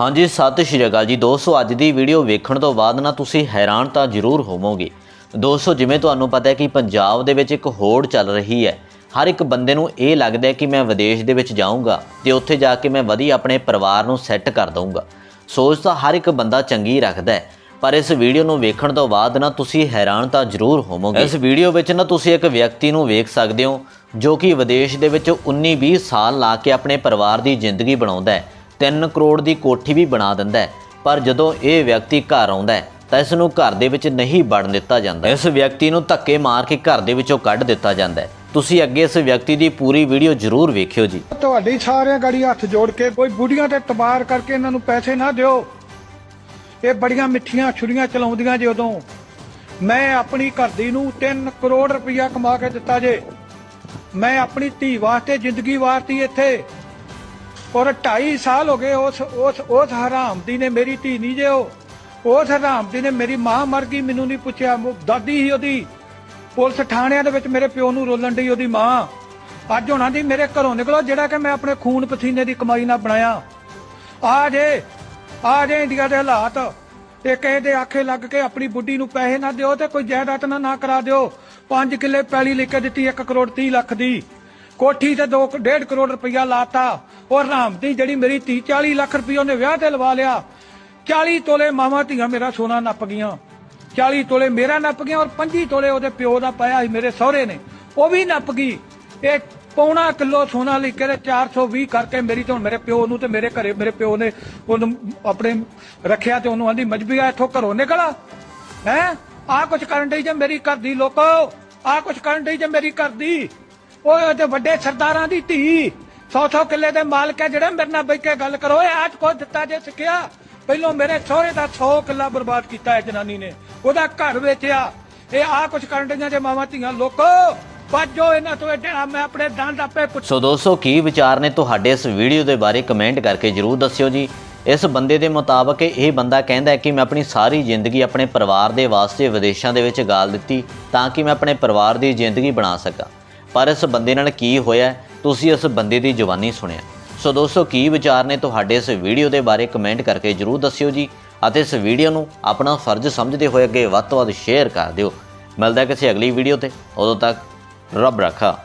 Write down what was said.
ਹਾਂਜੀ, ਸਤਿ ਸ਼੍ਰੀ ਅਕਾਲ ਜੀ। ਦੋਸਤੋ, ਅੱਜ ਦੀ ਵੀਡੀਓ ਵੇਖਣ ਤੋਂ ਬਾਅਦ ਨਾ ਤੁਸੀਂ ਹੈਰਾਨ ਤਾਂ ਜ਼ਰੂਰ ਹੋਵੋਗੇ। ਦੋਸਤੋ, ਜਿਵੇਂ ਤੁਹਾਨੂੰ ਪਤਾ ਹੈ ਕਿ ਪੰਜਾਬ ਦੇ ਵਿੱਚ ਇੱਕ ਹੋੜ ਚੱਲ ਰਹੀ ਹੈ। ਹਰ ਇੱਕ ਬੰਦੇ ਨੂੰ ਇਹ ਲੱਗਦਾ ਹੈ ਕਿ ਮੈਂ ਵਿਦੇਸ਼ ਦੇ ਵਿੱਚ ਜਾਊਂਗਾ ਤੇ ਉੱਥੇ ਜਾ ਕੇ ਮੈਂ ਵਧੀਆ ਆਪਣੇ ਪਰਿਵਾਰ ਨੂੰ ਸੈੱਟ ਕਰ ਦਊਂਗਾ। ਸੋਚ ਤਾਂ ਹਰ ਇੱਕ ਬੰਦਾ ਚੰਗੀ ਰੱਖਦਾ ਹੈ, ਪਰ ਇਸ ਵੀਡੀਓ ਨੂੰ ਵੇਖਣ ਤੋਂ ਬਾਅਦ ਨਾ ਤੁਸੀਂ ਹੈਰਾਨ ਤਾਂ ਜ਼ਰੂਰ ਹੋਵੋਗੇ। ਇਸ ਵੀਡੀਓ ਵਿੱਚ ਨਾ ਤੁਸੀਂ ਇੱਕ ਵਿਅਕਤੀ ਨੂੰ ਵੇਖ ਸਕਦੇ ਹੋ, ਜੋ ਕਿ ਵਿਦੇਸ਼ ਦੇ ਵਿੱਚ 19-20 ਸਾਲ ਲਾ ਕੇ ਆਪਣੇ ਪਰਿਵਾਰ ਦੀ ਜ਼ਿੰਦਗੀ ਬਣਾਉਂਦਾ ਹੈ। 3 ਕਰੋੜ ਦੀ ਕੋਠੀ ਵੀ ਬਣਾ ਦਿੰਦਾ ਹੈ। ਪਰ ਜਦੋਂ ਇਹ ਵਿਅਕਤੀ ਘਰ ਆਉਂਦਾ ਹੈ, ਤਾਂ ਇਸ ਨੂੰ ਘਰ ਦੇ ਵਿੱਚ ਨਹੀਂ ਵੜਨ ਦਿੱਤਾ ਜਾਂਦਾ। ਇਸ ਵਿਅਕਤੀ ਨੂੰ ਧੱਕੇ ਮਾਰ ਕੇ ਘਰ ਦੇ ਵਿੱਚੋਂ ਕੱਢ ਦਿੱਤਾ ਜਾਂਦਾ ਹੈ। ਤੁਸੀਂ ਅੱਗੇ ਇਸ ਵਿਅਕਤੀ ਦੀ ਪੂਰੀ ਵੀਡੀਓ ਜ਼ਰੂਰ ਵੇਖਿਓ ਜੀ। ਤੁਹਾਡੀ ਸਾਰਿਆਂ ਗੜੀ ਹੱਥ ਜੋੜ ਕੇ ਕੋਈ ਬੁੜੀਆਂ ਤੇ ਤਬਾਰ ਕਰਕੇ ਇਹਨਾਂ ਨੂੰ ਪੈਸੇ ਨਾ ਦਿਓ। ਇਹ ਬੜੀਆਂ ਮਿੱਠੀਆਂ ਛੁਰੀਆਂ ਚਲਾਉਂਦੀਆਂ ਜੇ ਉਦੋਂ। ਮੈਂ ਆਪਣੀ ਘਰ ਦੀ ਨੂੰ 3 ਕਰੋੜ ਰੁਪਇਆ ਕਮਾ ਕੇ ਦਿੱਤਾ ਜੇ। ਮੈਂ ਆਪਣੀ ਧੀ ਵਾਸਤੇ ਜ਼ਿੰਦਗੀ ਵਾਰਤੀ ਇੱਥੇ। ਔਰ 2.5 ਸਾਲ ਹੋ ਗਏ ਉਸ ਉਸ ਉਸ ਹਰਾਮਦੀ ਨੇ ਮੇਰੀ ਧੀ ਨਹੀਂ ਜੇ ਉਹ ਉਸ ਹਰਾਮਦੀ ਨੇ ਮੇਰੀ ਮਾਂ ਮਰ ਗਈ, ਮੈਨੂੰ ਨਹੀਂ ਪੁੱਛਿਆ। ਦਾਦੀ ਹੀ ਉਹਦੀ। ਪੁਲਿਸ ਥਾਣਿਆਂ ਦੇ ਵਿੱਚ ਮੇਰੇ ਪਿਓ ਨੂੰ ਰੋਲਣ ਡਈ ਉਹਦੀ ਮਾਂ। ਅੱਜ ਉਹਨਾਂ ਦੀ ਮੇਰੇ ਘਰੋਂ ਨਿਕਲੋ, ਜਿਹੜਾ ਕਿ ਮੈਂ ਆਪਣੇ ਖੂਨ ਪਸੀਨੇ ਦੀ ਕਮਾਈ ਨਾਲ ਬਣਾਇਆ। ਆ ਜੇ ਆ ਜੇ ਇੰਡੀਆ ਦੇ ਹਾਲਾਤ। ਇਹ ਕਿਸੇ ਦੇ ਆਖੇ ਲੱਗ ਕੇ ਆਪਣੀ ਬੁੱਢੀ ਨੂੰ ਪੈਸੇ ਨਾ ਦਿਓ ਤੇ ਕੋਈ ਜਾਇਦਾਦ ਨਾ ਨਾ ਕਰਾ ਦਿਓ। 5 ਕਿੱਲੇ ਪੈਲੀ ਲਿਖ ਕੇ ਦਿੱਤੀ 1 ਕਰੋੜ 30 ਲੱਖ ਦੀ। ਕੋਠੀ ਤੇ 2 1.5 ਕਰੋੜ ਰੁਪਇਆ ਲਾਤਾ। ਔਰ ਰਾਮ ਜਿਹੜੀ ਮੇਰੀ 30 40 ਲੱਖ ਰੁਪਇਆ ਉਹਨੇ ਵਿਆਹ ਤੇ ਲਵਾ ਲਿਆ। 40 ਤੋਲੇ ਮਾਵਾਂ ਧੀਆਂ ਮੇਰਾ ਸੋਨਾ ਨੱਪ ਗਈਆਂ। 40 ਤੋਲੇ ਮੇਰਾ ਨੱਪ ਗਿਆ ਔਰ 25 ਤੋਲੇ ਉਹਦੇ ਪਿਓ ਦਾ ਪਾਇਆ ਸੀ ਮੇਰੇ ਸਹੁਰੇ ਨੇ। ਉਹ ਵੀ ਨੱਪ ਗਈ। ਇਹ ਪੌਣਾ ਕਿਲੋ ਸੋਨਾ ਲੈ ਕੇ ਤੇ 420 ਕਰਕੇ ਮੇਰੀ ਤੇ ਹੁਣ ਮੇਰੇ ਪਿਓ ਨੂੰ ਤੇ ਮੇਰੇ ਘਰੇ ਮੇਰੇ ਪਿਓ ਨੇ ਉਹਨੂੰ ਆਪਣੇ ਰੱਖਿਆ ਤੇ ਉਹਨੂੰ ਆਂਦੀ ਮਜਬੀਆ ਇੱਥੋਂ ਘਰੋਂ ਨਿਕਲ ਹੈ? ਆ ਕੁਛ ਕਰਨ ਡਈ ਜੇ ਮੇਰੀ ਘਰ ਦੀ ਲੋਕੋ? ਆ ਕੁਛ ਕਰਨ ਡਈ ਜੇ ਮੇਰੀ ਘਰ ਦੀ? ਓਏ ਤੇ ਵੱਡੇ ਸਰਦਾਰਾਂ ਦੀ ਧੀ। 100-100 ਕਿੱਲੇ ਦੇ ਮਾਲਕ ਹੈ ਜਿਹੜੇ ਮੇਰੇ ਨਾਲ ਬੈ ਕੇ ਗੱਲ ਕਰੋ। ਇਹ ਅੱਜ ਕੋ ਦਿੱਤਾ ਜੇ ਸਿੱਖਿਆ। ਪਹਿਲੋਂ ਮੇਰੇ ਸਹੁਰੇ ਦਾ 100 ਕਿੱਲਾ ਬਰਬਾਦ ਕੀਤਾ ਹੈ ਜਨਾਨੀ ਨੇ। ਉਹਦਾ ਘਰ ਵੇਚਿਆ। ਇਹ ਆ ਕੁਛ ਕਰਨ ਡਈਆਂ ਜੇ ਮਾਵਾਂ ਧੀਆਂ ਲੋਕੋ। ਬਾਜੋ ਇਹਨਾਂ ਤੋਂ, ਇਹ ਮੈਂ ਆਪਣੇ ਦੰਦ ਆਪੇ ਪੁੱਛ ਸੋ ਦੋਸਤੋ, ਕੀ ਵਿਚਾਰ ਨੇ ਤੁਹਾਡੇ ਇਸ ਵੀਡੀਓ ਦੇ ਬਾਰੇ ਕਮੈਂਟ ਕਰਕੇ ਜਰੂਰ ਦੱਸਿਓ ਜੀ। ਇਸ ਬੰਦੇ ਦੇ ਮੁਤਾਬਕ ਇਹ ਬੰਦਾ ਕਹਿੰਦਾ ਹੈ ਕਿ ਮੈਂ ਆਪਣੀ ਸਾਰੀ ਜ਼ਿੰਦਗੀ ਆਪਣੇ ਪਰਿਵਾਰ ਦੇ ਵਾਸਤੇ ਵਿਦੇਸ਼ਾਂ ਦੇ ਵਿੱਚ ਗਾਲ ਦਿੱਤੀ ਤਾਂ ਕਿ ਮੈਂ ਆਪਣੇ ਪਰਿਵਾਰ ਦੀ ਜ਼ਿੰਦਗੀ ਬਣਾ ਸਕਾਂ। ਪਰ ਇਸ ਬੰਦੇ ਨਾਲ ਕੀ ਹੋਇਆ ਤੁਸੀਂ ਇਸ ਬੰਦੇ ਦੀ ਜਵਾਨੀ ਸੁਣਿਆ। ਸੋ ਦੋਸਤੋ, ਕੀ ਵਿਚਾਰ ਨੇ ਤੁਹਾਡੇ ਇਸ ਵੀਡੀਓ ਦੇ ਬਾਰੇ ਕਮੈਂਟ ਕਰਕੇ ਜਰੂਰ ਦੱਸਿਓ ਜੀ। ਅਤੇ ਇਸ ਵੀਡੀਓ ਨੂੰ ਆਪਣਾ ਫਰਜ਼ ਸਮਝਦੇ ਹੋਏ ਅੱਗੇ ਵੱਧ ਤੋਂ ਵੱਧ ਸ਼ੇਅਰ ਕਰ ਦਿਓ। ਮਿਲਦਾ ਕਿਸੇ ਅਗਲੀ ਵੀਡੀਓ ਤੇ। ਉਦੋਂ ਤੱਕ ਰੱਬ ਰੱਖਾ।